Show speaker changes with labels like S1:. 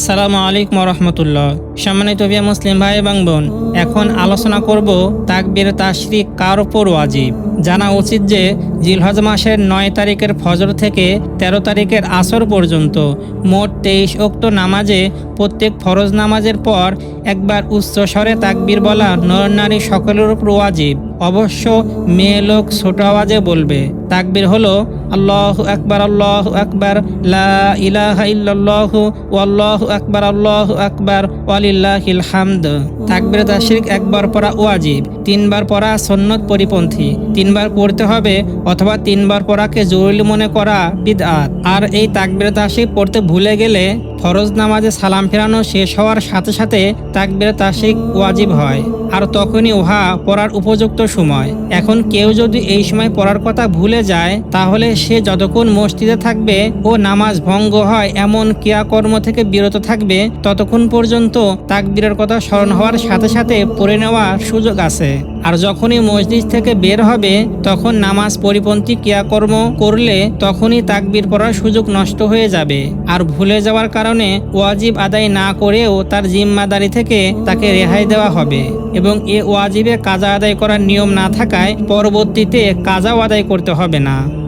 S1: আসসালামু আলাইকুম রহমতুল্লাহ সম্মানিত বিয়া মুসলিম ভাই এবং বোন, এখন আলোচনা করব তাকবির তাশরিক কার ওপর ওয়াজিব? জানা উচিত যে জিলহজ মাসের নয় তারিখের ফজর থেকে ১৩ তারিখের আসর পর্যন্ত মোট তেইশ উক্ত নামাজে প্রত্যেক ফরজ নামাজের পর একবার উচ্চ স্বরে তাকবীর বলা নর নারী সকলের উপর ওয়াজিব। অবশ্য মেয়ে লোক ছোট আওয়াজে বলবে, তাকবির হলো, আল্লাহ আকবার আল্লাহ আকবার, লা ইলাহা ইল্লাল্লাহু, ওয়াল্লাহু আকবার, আল্লাহু আকবার, ওয়ালিল্লাহিল হামদ। তাকবীর তাশরিক একবার পড়া ওয়াজিব, তিনবার পড়া সন্নত পরিপন্থী। তিনবার পড়তে হবে অথবা তিনবার পড়াকে জরুরি মনে করা বিদআত। আর এই তাকবীর তাশরিক পড়তে ভুলে গেলে ফরজ নামাজে সালাম ফেরানো শেষ হওয়ার সাথে সাথে তাকবীর তাশরিক ওয়াজিব হয়। আর তখনই উহা পড়ার উপযুক্ত সময়। এখন কেউ যদি এই সময় পড়ার কথা ভুলে যায়, তাহলে সে যতক্ষণ মসজিদে থাকবে ও নামাজ ভঙ্গ হয় এমন ক্রিয়াকর্ম থেকে বিরত থাকবে, ততক্ষণ পর্যন্ত তাকবীরের কথা স্মরণ হওয়ার সাথে সাথে পড়ে নেওয়ার সুযোগ আছে। আর যখনই মসজিদ থেকে বের হবে, তখন নামাজ পরিপন্থী ক্রিয়াকর্ম করলে তখনই তাকবীর পড়ার সুযোগ নষ্ট হয়ে যাবে। আর ভুলে যাওয়ার কারণে ওয়াজিব আদায় না করেও তার জিম্মাদারি থেকে তাকে রেহাই দেওয়া হবে এবং এ ওয়াজিবে কাজা আদায় করার নিয়ম না থাকায় পরবর্তীতে কাজাও আদায় করতে হবে না।